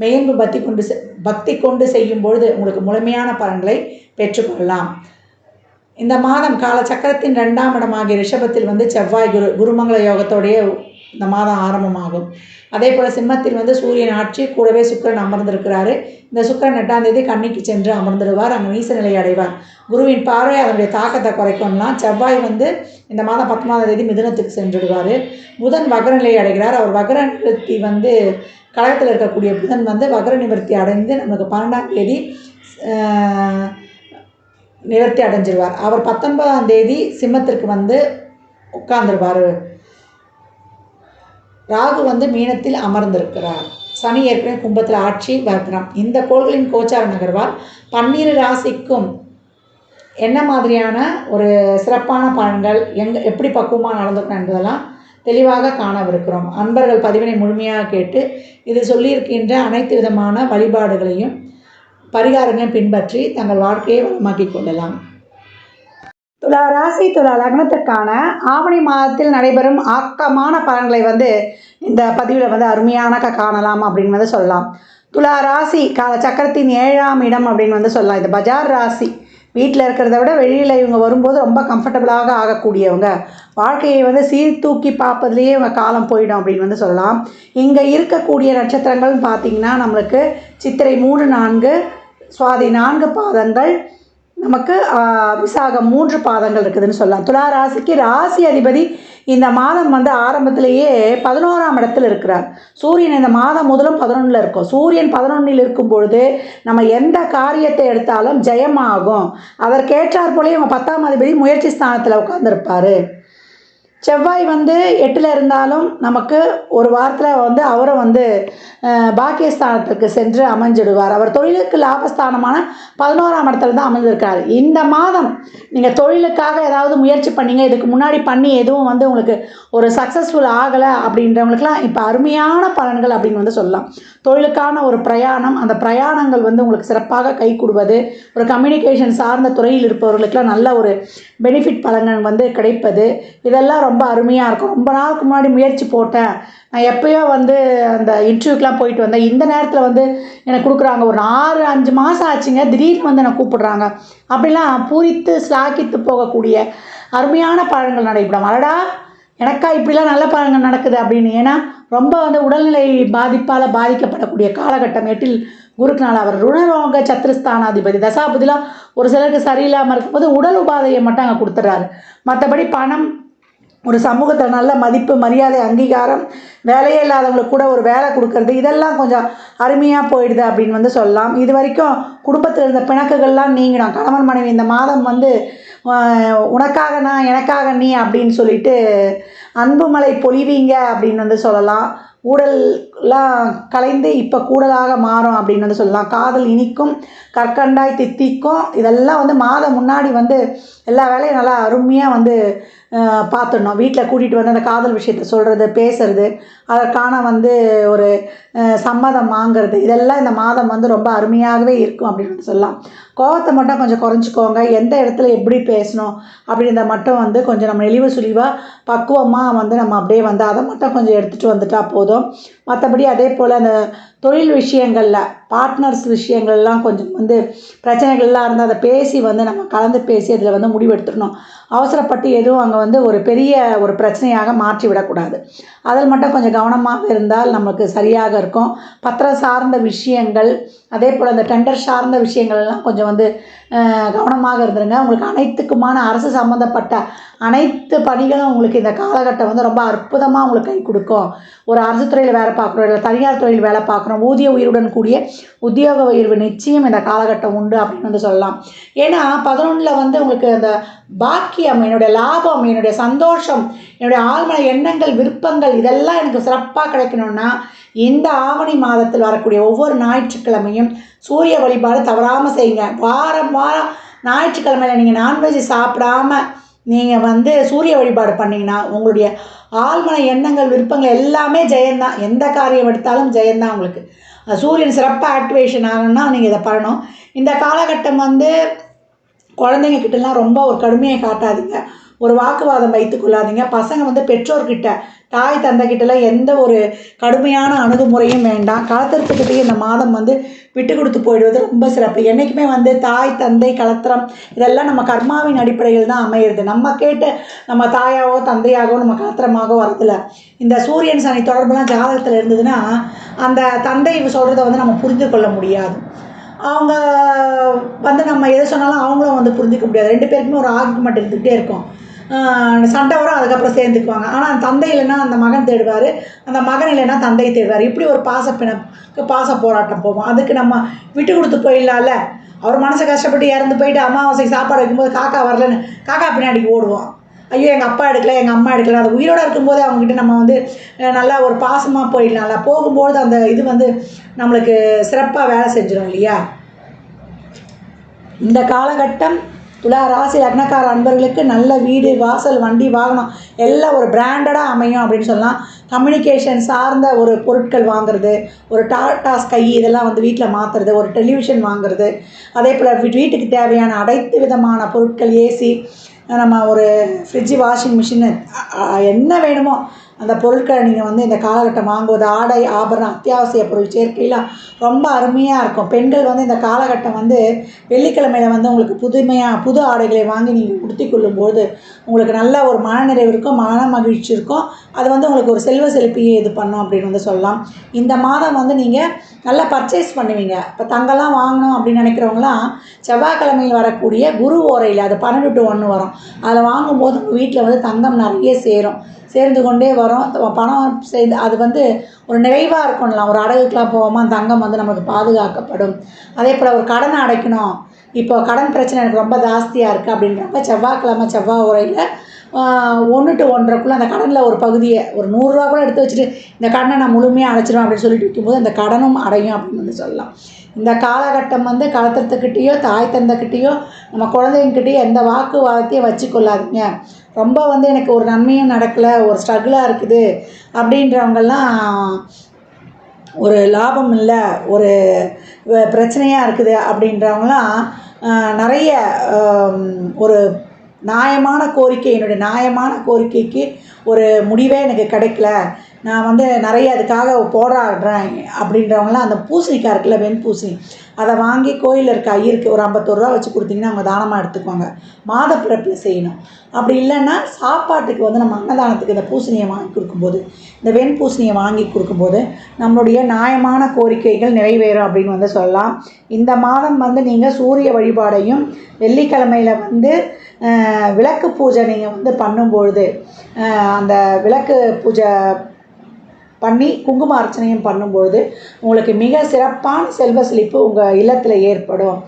மெய்யன்பு பக்தி கொண்டு பக்தி கொண்டு செய்யும் பொழுது உங்களுக்கு முழுமையான பலன்களை பெற்றுக்கொள்ளலாம். இந்த மாதம் காலச்சக்கரத்தின் ரெண்டாம் இடமாகிய ரிஷபத்தில் வந்து செவ்வாய் குரு குருமங்கள யோகத்தோடைய இந்த மாதம் ஆரம்பமாகும். அதே போல் சிம்மத்தில் வந்து சூரியன் ஆட்சி கூடவே சுக்கரன் அமர்ந்திருக்கிறாரு. இந்த சுக்கரன் எட்டாம் தேதி கண்ணிக்கு சென்று அமர்ந்துடுவார். அங்கே நீச நிலை அடைவார். குருவின் பார்வை அதனுடைய தாக்கத்தை குறைக்கும்லாம். செவ்வாய் வந்து இந்த மாதம் பத்தொன்பதாம் தேதி மிதுனத்துக்கு சென்றுடுவார். புதன் வகர நிலை அடைகிறார். அவர் வகர நிவர்த்தி வந்து கழகத்தில் இருக்கக்கூடிய புதன் வந்து வகர நிவர்த்தி அடைந்து நமக்கு பன்னெண்டாம் தேதி நிவர்த்தி அடைஞ்சிருவார். அவர் பத்தொன்பதாம் தேதி சிம்மத்திற்கு வந்து உட்கார்ந்துருவார். ராகு வந்து மீனத்தில் அமர்ந்திருக்கிறார். சனி ஏற்கனவே கும்பத்தில் ஆட்சி வக்ரம். இந்த கோள்களின் கோச்சார நகர்வால் பன்னிரு ராசிக்கும் என்ன மாதிரியான ஒரு சிறப்பான பலன்கள் எங்கே எப்படி பக்குவமாக நடந்துக்கணும் என்பதெல்லாம் தெளிவாக காணவிருக்கிறோம். அன்பர்கள் பதிவினை முழுமையாக கேட்டு இது சொல்லியிருக்கின்ற அனைத்து விதமான வழிபாடுகளையும் பரிகாரங்களையும் பின்பற்றி தங்கள் வாழ்க்கையை வளமாக்கிக் கொள்ளலாம். துலா ராசி துலா லக்னத்திற்கான ஆவணி மாதத்தில் நடைபெறும் ஆக்கமான பலன்களை வந்து இந்த பதிவில் வந்து அருமையான க- காணலாம் அப்படின்னு வந்து சொல்லலாம். துலா ராசி கால சக்கரத்தின் ஏழாம் இடம் அப்படின்னு வந்து சொல்லலாம். இது பஜார் ராசி வீட்டில் இருக்கிறத விட வெளியில் இவங்க வரும்போது ரொம்ப கம்ஃபர்டபுளாக ஆகக்கூடியவங்க. வாழ்க்கையை வந்து சீர்தூக்கி பார்ப்பதுலேயே இவங்க காலம் போயிடும் அப்படின்னு வந்து சொல்லலாம். இங்கே இருக்கக்கூடிய நட்சத்திரங்கள்னு பார்த்தீங்கன்னா நம்மளுக்கு சித்திரை மூணு நான்கு சுவாதி நான்கு பாதங்கள் நமக்கு விசாகம் மூன்று பாதங்கள் இருக்குதுன்னு சொல்லலாம். துலா ராசிக்கு ராசி அதிபதி இந்த மாதம் வந்து ஆரம்பத்திலேயே பதினோராம் இடத்துல இருக்கிறார். சூரியன் இந்த மாதம் முதலும் பதினொன்றில் இருக்கும். சூரியன் பதினொன்றில் இருக்கும் பொழுது நம்ம எந்த காரியத்தை எடுத்தாலும் ஜெயமாகும். அதற்கேற்றாற் போலே இவங்க பத்தாம் அதிபதி முயற்சி ஸ்தானத்தில் உட்காந்துருப்பார் செவ்வாய் வந்து எட்டில் இருந்தாலும் நமக்கு ஒரு வாரத்தில் வந்து அவரை வந்து பாக்கியஸ்தானத்துக்கு சென்று அமைஞ்சிடுவார். அவர் தொழிலுக்கு லாபஸ்தானமான பதினோராம் இடத்துல தான் அமைஞ்சிருக்காரு இந்த மாதம் நீங்கள் தொழிலுக்காக ஏதாவது முயற்சி பண்ணீங்க இதுக்கு முன்னாடி பண்ணி எதுவும் வந்து உங்களுக்கு ஒரு சக்ஸஸ்ஃபுல் ஆகலை அப்படின்றவங்களுக்குலாம் இப்போ அருமையான பலன்கள் அப்படின்னு வந்து சொல்லலாம். தொழிலுக்கான ஒரு பிரயாணம் அந்த பிரயாணங்கள் வந்து உங்களுக்கு சிறப்பாக கை கொடுவது ஒரு கம்யூனிகேஷன் சார்ந்த துறையில் இருப்பவர்களுக்கெல்லாம் நல்ல ஒரு பெனிஃபிட் பலன்கள் வந்து கிடைப்பது இதெல்லாம் ரொம்ப அருமையாக இருக்கும். ரொம்ப நாளுக்கு முன்னாடி முயற்சி போட்டேன். நான் எப்போயோ வந்து அந்த இன்டர்வியூக்கெலாம் போயிட்டு வந்தேன். இந்த நேரத்தில் வந்து எனக்கு கொடுக்குறாங்க ஒரு ஆறு அஞ்சு மாதம் ஆச்சுங்க. திடீர்னு வந்து என்னை கூப்பிடுறாங்க. அப்படிலாம் பூரித்து ஸ்லாக்கித்து போகக்கூடிய அருமையான பழங்கள் நடைபெறும். அடடா எனக்கா இப்படிலாம் நல்ல பழங்கள் நடக்குது அப்படின்னு. ஏன்னா ரொம்ப வந்து உடல்நிலை பாதிப்பால் பாதிக்கப்படக்கூடிய காலகட்டம் எட்டில் குருக்குனால அவர் ருணரோக சத்ருஸ்தானாதிபதி. தசாபதிலாம் ஒரு சிலருக்கு சரியில்லாமல் இருக்கும்போது உடல் உபாதையை மட்டும் அங்கே கொடுத்துட்றாரு மற்றபடி பணம் ஒரு சமூகத்தில் நல்ல மதிப்பு மரியாதை அங்கீகாரம் வேலையே இல்லாதவங்களுக்கு கூட ஒரு வேலை கொடுக்கறது இதெல்லாம் கொஞ்சம் அருமையாக போயிடுது அப்படின்னு வந்து சொல்லலாம். இது வரைக்கும் குடும்பத்தில் இருந்த பிணக்குகள்லாம் நீங்கிடும். கணவன் மனைவி இந்த மாதம் வந்து உனக்காக நான் எனக்காக நீ அப்படின்னு சொல்லிட்டு அன்புமலை பொழிவீங்க அப்படின்னு வந்து சொல்லலாம். ஊடல்லாம் கலைந்து இப்போ கூடலாக மாறும் அப்படின்னு வந்து சொல்லலாம். காதல் இனிக்கும் கற்கண்டாய் தித்திக்கும் இதெல்லாம் வந்து மாதம் முன்னாடி வந்து எல்லா வேலையும் நல்லா அருமையாக வந்து பார்த்துடணும் வீட்டில் கூட்டிகிட்டு வந்து அந்த காதல் விஷயத்த சொல்கிறது பேசுறது அதற்கான வந்து ஒரு சம்மதம் வாங்குறது. இதெல்லாம் இந்த மாதம் வந்து ரொம்ப அருமையாகவே இருக்கும் அப்படின்னு சொல்லலாம். கோவத்தை மட்டும் கொஞ்சம் குறைஞ்சிக்கோங்க. எந்த இடத்துல எப்படி பேசணும் அப்படின்றத மட்டும் வந்து கொஞ்சம் நம்ம நெளிவு சுழிவாக பக்குவமாக வந்து நம்ம அப்படியே வந்து அதை மட்டும் கொஞ்சம் எடுத்துகிட்டு வந்துட்டால் போதும். மற்றபடி அதே போல் அந்த தொழில் விஷயங்களில் பார்ட்னர்ஸ் விஷயங்கள்லாம் கொஞ்சம் வந்து பிரச்சனைகள்லாம் இருந்தால் அதை பேசி வந்து நம்ம கலந்து பேசி அதில் வந்து முடிவெடுத்துடணும். அவசரப்பட்டு எதுவும் அங்கே வந்து ஒரு பெரிய ஒரு பிரச்சனையாக மாற்றி விடக்கூடாது. அதில் மட்டும் கொஞ்சம் கவனமாக இருந்தால் நமக்கு சரியாக இருக்கும். பத்திரம் சார்ந்த விஷயங்கள் அதே போல் அந்த டெண்டர் சார்ந்த விஷயங்கள்லாம் கொஞ்சம் வந்து கவனமாக இருந்துருங்க. உங்களுக்கு அனைத்துக்குமான அரசு சம்மந்தப்பட்ட அனைத்து பணிகளும் உங்களுக்கு இந்த காலகட்டம் வந்து ரொம்ப அற்புதமாக உங்களுக்கு கை கொடுக்கும். ஒரு அரசு துறையில் வேலை பார்க்குறோம் இல்லை தனியார் துறையில் வேலை பார்க்குறோம் ஊதிய உயிருடன் கூடிய உத்தியோக உயர்வு நிச்சயம் இந்த காலகட்டம் உண்டு அப்படின்னு வந்து சொல்லலாம். ஏன்னா பதினொன்றில் வந்து உங்களுக்கு அந்த பாக்கியம் என்னுடைய லாபம் என்னுடைய சந்தோஷம் என்னுடைய ஆழ்மன எண்ணங்கள் விருப்பங்கள் இதெல்லாம் எனக்கு சிறப்பாக கிடைக்கணும்னா இந்த ஆவணி மாதத்தில் வரக்கூடிய ஒவ்வொரு ஞாயிற்றுக்கிழமையும் சூரிய வழிபாடு தவறாமல் செய்யுங்க. வாரம் வாரம் ஞாயிற்றுக்கிழமையில் நீங்கள் நான்வெஜ் சாப்பிடாம நீங்கள் வந்து சூரிய வழிபாடு பண்ணிங்கன்னா உங்களுடைய ஆழ்மன எண்ணங்கள் விருப்பங்கள் எல்லாமே ஜெயந்தான். எந்த காரியம் எடுத்தாலும் ஜெயந்தான் உங்களுக்கு. சூரியன் சிறப்பாக ஆக்டிவேஷன் ஆகணும்னா நீங்கள் இதை பண்ணணும். இந்த காலகட்டம் வந்து குழந்தைங்க கிட்டலாம் ரொம்ப ஒரு கடுமையை காட்டாதீங்க. ஒரு வாக்குவாதம் வைத்து கொள்ளாதீங்க. பசங்க வந்து பெற்றோர்கிட்ட தாய் தந்தைக்கிட்டலாம் எந்த ஒரு கடுமையான அணுகுமுறையும் வேண்டாம். களத்திரத்துக்கிட்டே இந்த மாதம் வந்து விட்டு கொடுத்து போயிடுவது ரொம்ப சிறப்பு. என்றைக்குமே வந்து தாய் தந்தை கலத்திரம் இதெல்லாம் நம்ம கர்மாவின் அடிப்படையில் தான் அமையிறது. நம்ம கேட்டு நம்ம தாயாவோ தந்தையாகவோ நம்ம கலத்திரமாகவோ வரதில்ல. இந்த சூரியன் சனி தொடர்புலாம் ஜாதகத்தில் இருந்ததுன்னா அந்த தந்தை சொல்கிறத வந்து நம்ம புரிந்து கொள்ள முடியாது. அவங்க வந்து நம்ம எதை சொன்னாலும் அவங்களும் வந்து புரிஞ்சிக்க முடியாது. ரெண்டு பேருக்குமே ஒரு ஆர்குமெண்ட் இருந்துகிட்டே இருக்கும். சண்டை வரும் அதுக்கப்புறம் சேர்ந்துக்குவாங்க. ஆனால் தந்தை இல்லைன்னா அந்த மகன் தேடுவார். அந்த மகன் இல்லைன்னா தந்தை தேடுவார். இப்படி ஒரு பாச பிணக்கு பாச போராட்டம் போவோம் அதுக்கு நம்ம விட்டு கொடுத்து போயிடலாம்ல. அவர் மனசை கஷ்டப்பட்டு இறந்து போயிட்டு அமாவாசைக்கு சாப்பாடு வைக்கும்போது காக்கா வரலன்னு காக்கா பின்னாடி ஓடுவோம் ஐயோ எங்கள் அப்பா எடுக்கல எங்கள் அம்மா எடுக்கல. அது உயிரோடு இருக்கும்போதே அவங்ககிட்ட நம்ம வந்து நல்லா ஒரு பாசமாக போயிடலாம்ல. போகும்போது அந்த இது வந்து நம்மளுக்கு சிறப்பாக வேலை செஞ்சிடும் இல்லையா? இந்த காலகட்டம் துலா ராசி லக்னக்கார அன்பர்களுக்கு நல்ல வீடு வாசல் வண்டி வாகனம் எல்லாம் ஒரு பிராண்டடாக அமையும் அப்படின்னு சொல்லலாம். கம்யூனிகேஷன் சார்ந்த ஒரு பொருட்கள் வாங்குறது ஒரு டாடாஸ் ஸ்கை இதெல்லாம் வந்து வீட்டில் மாற்றுறது ஒரு டெலிவிஷன் வாங்குறது. அதே போல் வீட்டுக்கு தேவையான அனைத்து விதமான பொருட்கள் ஏசி நம்ம ஒரு ஃப்ரிட்ஜு வாஷிங் மிஷினு என்ன வேணுமோ அந்த பொருட்களை நீங்கள் வந்து இந்த காலகட்டம் வாங்குவது ஆடை ஆபரணம் அத்தியாவசிய பொருள் சேர்க்கையெல்லாம் ரொம்ப அருமையாக இருக்கும். பெண்கள் வந்து இந்த காலகட்டம் வந்து வெள்ளிக்கிழமையில் வந்து உங்களுக்கு புதுமையாக புது ஆடைகளை வாங்கி நீங்கள் உடுத்தி கொள்ளும்போது உங்களுக்கு நல்ல ஒரு மனநிறைவு இருக்கும் மன மகிழ்ச்சி இருக்கும். அது வந்து உங்களுக்கு ஒரு செல்வ செழிப்பையே இது பண்ணும் அப்படின்னு வந்து சொல்லலாம். இந்த மாதம் வந்து நீங்கள் நல்லா பர்ச்சேஸ் பண்ணுவீங்க. இப்போ தங்கம்லாம் வாங்கணும் அப்படின்னு நினைக்கிறவங்களாம் செவ்வாய்க்கிழமையில் வரக்கூடிய குரு ஓரையில் அது பன்னெண்டு டு ஒன்று வரும். அதில் வாங்கும்போது உங்கள் வீட்டில் வந்து தங்கம் நிறைய சேரும். சேர்ந்து கொண்டே வரும். பணம் செய்து அது வந்து ஒரு நிறைவாக இருக்கணும்லாம் ஒரு அடகுக்கெலாம் போகாமல் தங்கம் வந்து நமக்கு பாதுகாக்கப்படும். அதே போல் ஒரு கடனை அடைக்கணும். இப்போ கடன் பிரச்சனை எனக்கு ரொம்ப ஜாஸ்தியாக இருக்குது அப்படின்றப்ப செவ்வாய்க்கிழமை செவ்வாய் உரையில் ஒன்று டு ஒன்றரைக்குள்ளே அந்த கடனில் ஒரு பகுதியை ஒரு நூறுரூவா கூட எடுத்து வச்சுட்டு இந்த கடனை நான் முழுமையாக அடைச்சிடும் அப்படின்னு சொல்லிட்டு விற்கும்போது அந்த கடனும் அடையும் அப்படின்னு வந்து சொல்லலாம். இந்த காலகட்டம் வந்து கலத்திரத்துக்கிட்டேயோ தாய் தந்தைக்கிட்டேயோ நம்ம குழந்தைங்கிட்டேயோ எந்த வாக்குவாதத்தையும் வச்சுக்கொள்ளாதீங்க. ரொம்ப வந்து எனக்கு ஒரு நன்மையும் நடக்கலை ஒரு ஸ்ட்ரகிளாக இருக்குது அப்படின்றவங்கெல்லாம் ஒரு லாபம் இல்லை ஒரு பிரச்சனையாக இருக்குது அப்படின்றவங்களாம் நிறைய ஒரு நியாயமான கோரிக்கை என்னுடைய நியாயமான கோரிக்கைக்கு ஒரு முடிவே எனக்கு கிடைக்கல. நான் வந்து நிறைய அதுக்காக போராடுறேன் அப்படின்றவங்களாம் அந்த பூசணிக்காய் இருக்குல்ல வெண்பூசணி அதை வாங்கி கோயிலில் இருக்க ஐயருக்கு ஒரு ஐம்பத்தோருவா வச்சு கொடுத்தீங்கன்னா அவங்க தானமாக எடுத்துக்கோங்க மாத பிறப்பில் செய்யணும். அப்படி இல்லைன்னா சாப்பாட்டுக்கு வந்து நம்ம அன்னதானத்துக்கு இந்த பூசணியை வாங்கி கொடுக்கும்போது இந்த வெண்பூசணியை வாங்கி கொடுக்கும்போது நம்மளுடைய நியாயமான கோரிக்கைகள் நிறைவேறும் அப்படின்னு வந்து சொல்லலாம். இந்த மாதம் வந்து நீங்கள் சூரிய வழிபாடையும் வெள்ளிக்கிழமையில் வந்து விளக்கு பூஜை நீங்கள் வந்து பண்ணும்பொழுது அந்த விளக்கு பூஜை பண்ணி குங்கும அர்ச்சனையும் பண்ணும்பொழுது உங்களுக்கு மிக சிறப்பான செல்வ செழிப்பு உங்கள் இல்லத்தில் ஏற்படும்.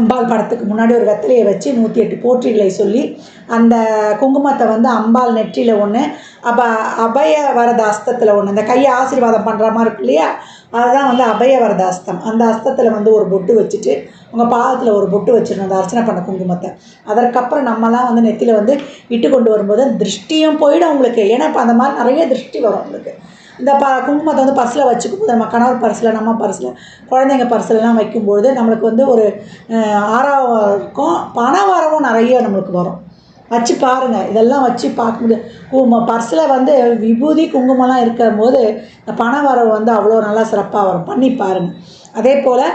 அம்பாள் படத்துக்கு முன்னாடி ஒரு வெத்தலையை வச்சு நூற்றி எட்டு போற்றிகளை சொல்லி அந்த குங்குமத்தை வந்து அம்பாள் நெற்றியில் ஒன்று அப்போ அபய வரத அஸ்தத்தில் ஒன்று இந்த கையை ஆசீர்வாதம் பண்ணுற மாதிரி இருக்கு இல்லையா? அதுதான் வந்து அபயவரத அஸ்தம் அந்த அஸ்தத்தில் வந்து ஒரு பொட்டு வச்சுட்டு உங்கள் பாதத்தில் ஒரு பொட்டு வச்சிடணும். அந்த அர்ச்சனை பண்ண குங்குமத்தை. அதற்கப்புறம் நம்மலாம் வந்து நெத்தியில் வந்து இட்டு கொண்டு வரும்போது திருஷ்டியும் போயிடும் உங்களுக்கு. ஏன்னா இப்போ அந்த மாதிரி நிறைய திருஷ்டி வரும் உங்களுக்கு. இந்த ப குங்குமத்தை வந்து பர்ஸில் வச்சுக்கும்போது நம்ம கணவர் பர்ஸில் நம்ம பர்ஸில் குழந்தைங்க பர்ஸ்லலாம் வைக்கும்பொழுது நம்மளுக்கு வந்து ஒரு ஆறாவது இருக்கும் பண வரவும் நிறைய நம்மளுக்கு வரும். வச்சு பாருங்கள் இதெல்லாம் வச்சு பார்க்க முடியாது கும பர்ஸில் வந்து விபூதி குங்குமம்லாம் இருக்கும் போது இந்த பண வரவு வந்து அவ்வளோ நல்லா சிறப்பாக வரும். பண்ணி பாருங்கள் அதே போல்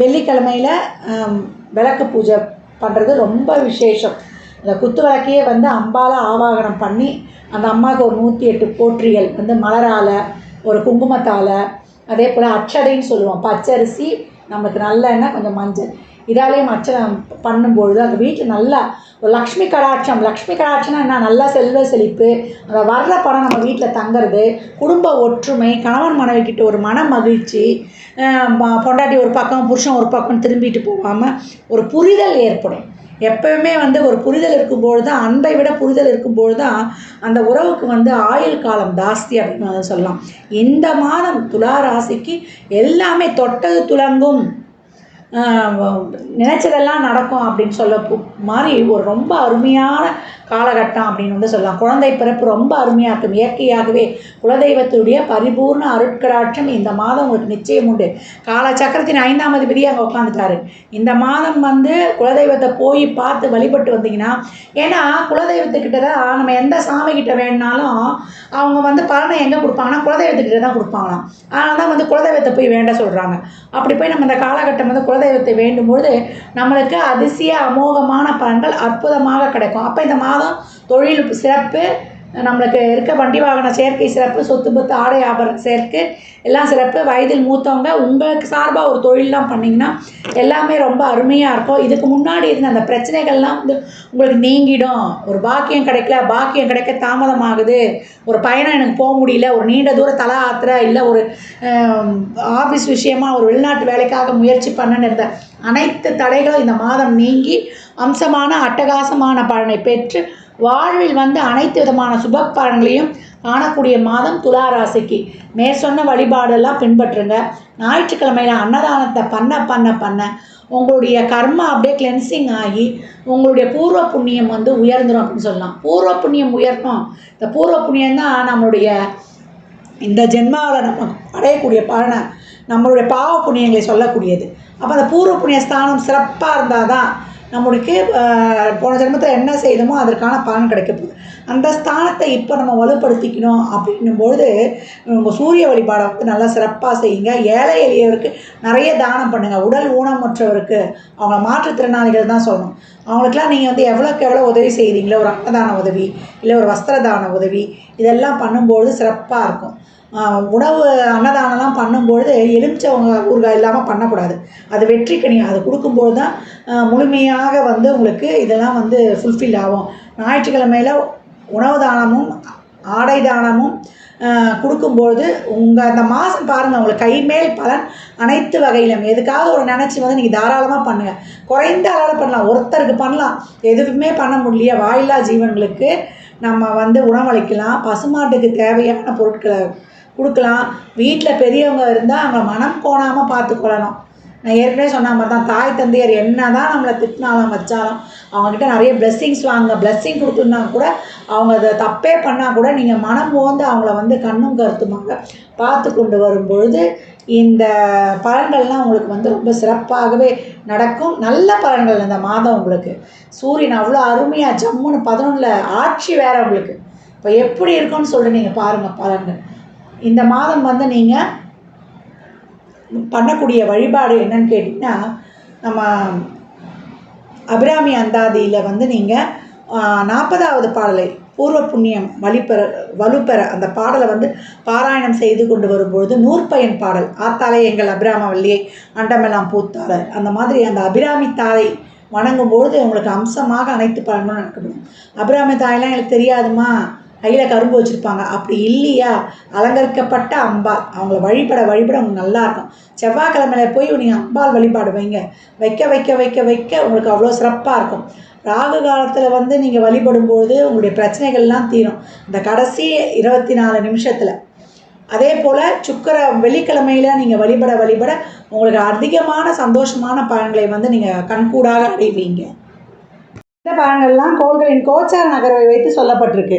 வெள்ளிக்கிழமையில் விளக்கு பூஜை பண்ணுறது ரொம்ப விசேஷம். இந்த குத்து விளக்கையே வந்து அம்பால ஆவாகனம் பண்ணி அந்த அம்மாவுக்கு ஒரு நூற்றி எட்டு போற்றிகள் வந்து மலரால் ஒரு குங்குமத்தால் அதே போல் அச்சடைன்னு சொல்லுவோம். பச்சரிசி நமக்கு நல்லெண்ணெய் கொஞ்சம் மஞ்சள். இதாலேயும் அர்ச்சனை பண்ணும்பொழுது அந்த வீட்டில் நல்லா ஒரு லக்ஷ்மி கடாட்சம். லக்ஷ்மி கடாட்சம்னா என்ன? நல்லா செல்வ செழிப்பு. அந்த வர்ற பணம் நம்ம வீட்டில் தங்குறது. குடும்ப ஒற்றுமை கணவன் மனைவிக்கிட்ட ஒரு மன மகிழ்ச்சி ம- பொண்டாட்டி ஒரு பக்கம் புருஷன் ஒரு பக்கம் திரும்பிட்டு போகாமல் ஒரு புரிதல் ஏற்படும். எப்பயுமே வந்து ஒரு புரிதல் இருக்கும்பொழுது தான் அன்பை விட புரிதல் இருக்கும்பொழுது தான் அந்த உறவுக்கு வந்து ஆயுள் காலம் ஜாஸ்தி அப்படின்னு சொல்லலாம். இந்த மாதம் துலா ராசிக்கு எல்லாமே தொட்டது துலங்கும் நினைச்சதெல்லாம் நடக்கும் அப்படின்னு சொல்ல மாதிரி ஒரு ரொம்ப அருமையான காலகட்டம் அப்படின்னு வந்து சொல்லலாம். குழந்தை பிறப்பு ரொம்ப அருமையாக இருக்கும் இயற்கையாகவே குலதெய்வத்துடைய பரிபூர்ண அருட்கடாட்சம் இந்த மாதம் உங்களுக்கு நிச்சயம் உண்டு. கால சக்கரத்தின் ஐந்தாம் அதிபதி அங்கே உட்காந்துட்டாரு இந்த மாதம் வந்து குலதெய்வத்தை போய் பார்த்து வழிபட்டு வந்தீங்கன்னா ஏன்னா குலதெய்வத்துக்கிட்ட தான் நம்ம எந்த சாமி கிட்ட வேணுனாலும் அவங்க வந்து பலனை எங்கே கொடுப்பாங்கன்னா குலதெய்வத்துக்கிட்ட தான் கொடுப்பாங்களாம். அதனால தான் வந்து குலதெய்வத்தை போய் வேண்ட சொல்கிறாங்க அப்படி போய் நம்ம இந்த காலகட்டம் வந்து குலதெய்வத்தை வேண்டும்பொழுது நம்மளுக்கு அதிசய அமோகமான பலன்கள் அற்புதமாக கிடைக்கும். அப்போ இந்த மாதம் தொழில் சிறப்பு நம்மளுக்கு இருக்க வண்டி வாகன சேர்க்கை சிறப்பு சொத்து பத்து ஆடை ஆபரண சேர்க்கை எல்லாம் சிறப்பு. வயதில் மூத்தவங்க உங்களுக்கு சார்பாக ஒரு தொழிலெலாம் பண்ணிங்கன்னா எல்லாமே ரொம்ப அருமையாக இருக்கும். இதுக்கு முன்னாடி இருந்த அந்த பிரச்சனைகள்லாம் வந்து உங்களுக்கு நீங்கிடும். ஒரு பாக்கியம் கிடைக்கல பாக்கியம் கிடைக்க தாமதமாகுது. ஒரு பயணம் எனக்கு போக முடியல ஒரு நீண்ட தூர தலா யாத்திரை இல்லை ஒரு ஆஃபீஸ் விஷயமா ஒரு வெளிநாட்டு வேலைக்காக முயற்சி பண்ணன்னு இருந்த அனைத்து தடைகளும் இந்த மாதம் நீங்கி அம்சமான அட்டகாசமான பலனை பெற்று வாழ்வில் வந்து அனைத்து விதமான சுப பலன்களையும் காணக்கூடிய மாதம் துலா ராசிக்கு மேற்சொன்ன வழிபாடெல்லாம் பின்பற்றுங்க. ஞாயிற்றுக்கிழமையில அன்னதானத்தை பண்ண பண்ண பண்ண உங்களுடைய கர்மா அப்படியே கிளென்சிங் ஆகி உங்களுடைய பூர்வ புண்ணியம் வந்து உயர்ந்துடும் அப்படின்னு சொல்லலாம். பூர்வ புண்ணியம் உயரணும் இந்த பூர்வ புண்ணியம் தான் நம்மளுடைய இந்த ஜென்மாவில் நம்ம அடையக்கூடிய பலனை நம்மளுடைய பாவ புண்ணியங்களை சொல்லக்கூடியது. அப்போ அந்த பூர்வ புண்ணிய ஸ்தானம் சிறப்பாக இருந்தால் தான் நம்மளுக்கு போன ஜென்மத்தில் என்ன செய்தோமோ அதற்கான பலன் கிடைக்க போகுது. அந்த ஸ்தானத்தை இப்போ நம்ம வலுப்படுத்திக்கணும் அப்படின்னும்பொழுது உங்கள் சூரிய வழிபாடை வந்து நல்லா சிறப்பாக செய்யுங்க. ஏழை எளியவருக்கு நிறைய தானம் பண்ணுங்கள் உடல் ஊனமுற்றவருக்கு அவங்கள மாற்றுத்திறனாளிகள் தான் சொல்லணும். அவங்களுக்குலாம் நீங்கள் வந்து எவ்வளோக்கு எவ்வளோ உதவி செய்கிறீங்களோ ஒரு அன்னதான உதவி இல்லை ஒரு வஸ்திரதான உதவி இதெல்லாம் பண்ணும்பொழுது சிறப்பாக இருக்கும். உணவு அன்னதானம்லாம் பண்ணும்பொழுது எலுமிச்சவங்க ஊறுகாய் இல்லாமல் பண்ணக்கூடாது. அது வெற்றி அதை அது கொடுக்கும்போது தான் முழுமையாக வந்து உங்களுக்கு இதெல்லாம் வந்து ஃபுல்ஃபில் ஆகும். ஞாயிற்றுக்கிழமையில் உணவு தானமும் ஆடை தானமும் கொடுக்கும்பொழுது உங்கள் அந்த மாதம் பாருங்கள் உங்களுக்கு கைமேல் பலன் அனைத்து வகையிலும். எதுக்காக ஒரு நினச்சி வந்து நீங்கள் தாராளமாக பண்ணுங்கள் குறைந்த அளவில் பண்ணலாம். ஒருத்தருக்கு பண்ணலாம். எதுவுமே பண்ண முடியலையே. வாயில்லா ஜீவன்களுக்கு நம்ம வந்து உணவளிக்கலாம். பசுமாட்டுக்கு தேவையான பொருட்களை கொடுக்கலாம். வீட்டில் பெரியவங்க இருந்தால் அவங்க மனம் கோணாமல் பார்த்துக்கொள்ளணும். நான் ஏற்கனவே சொன்ன மாதிரி தான் தாய் தந்தையர் என்ன தான் நம்மளை திட்டினாலும் வச்சாலும் அவங்கக்கிட்ட நிறைய பிளெஸ்ஸிங்ஸ் வாங்க பிளெஸ்ஸிங் கொடுத்துருந்தா கூட அவங்க அதை தப்பே பண்ணால் கூட நீங்கள் மனம் ஓந்து அவங்கள வந்து கண்ணும் கருத்துமாக பார்த்து கொண்டு வரும் பொழுது இந்த பலன்கள்லாம் உங்களுக்கு வந்து ரொம்ப சிறப்பாகவே நடக்கும். நல்ல பலன்கள் இந்த மாதம் உங்களுக்கு. சூரியன் அவ்வளோ அருமையாக ஜம்முன்னு பதினொன்றில் ஆட்சி வேறு உங்களுக்கு. இப்போ எப்படி இருக்கும்னு சொல்லிட்டு நீங்கள் பாருங்கள் பலன்கள். இந்த மாதம் வந்து நீங்கள் பண்ணக்கூடிய வழிபாடு என்னன்னு கேட்டிங்கன்னா நம்ம அபிராமி அந்தாதியில் வந்து நீங்கள் நாற்பதாவது பாடலை பூர்வ புண்ணியம் வழிபெற வலுப்பெற அந்த பாடலை வந்து பாராயணம் செய்து கொண்டு வரும்பொழுது நூற்பயன் பாடல் ஆத்தாலே எங்கள் அபிராம வள்ளியை அண்டமெல்லாம் பூத்தாள. அந்த மாதிரி அந்த அபிராமி தாயை வணங்கும் பொழுது உங்களுக்கு அம்சமாக அனைத்து பலன்களும் நடக்கப்படும் அபிராமி தாயெல்லாம் எனக்கு தெரியாதுமா கையில் கரும்பு வச்சுருப்பாங்க. அப்படி இல்லையா? அலங்கரிக்கப்பட்ட அம்பாள். அவங்கள வழிபட வழிபட உங்களுக்கு நல்லாயிருக்கும் செவ்வாய்க்கிழமையில போய் நீங்கள் அம்பாள் வழிபாடு வைங்க. வைக்க வைக்க வைக்க வைக்க உங்களுக்கு அவ்வளோ சிறப்பாக இருக்கும். ராகு காலத்தில் வந்து நீங்கள் வழிபடும்போது உங்களுடைய பிரச்சனைகள்லாம் தீரும். இந்த கடைசி இருபத்தி நாலு நிமிஷத்தில். அதே போல் சுக்கர வெள்ளிக்கிழமையில் நீங்கள் வழிபட வழிபட உங்களுக்கு அதிகமான சந்தோஷமான பலன்களை வந்து நீங்கள் கண்கூடாக அடைவீங்க. இந்த பலன்கள்லாம் கோள்களின் கோச்சார நகர்வை வைத்து சொல்லப்பட்டிருக்கு.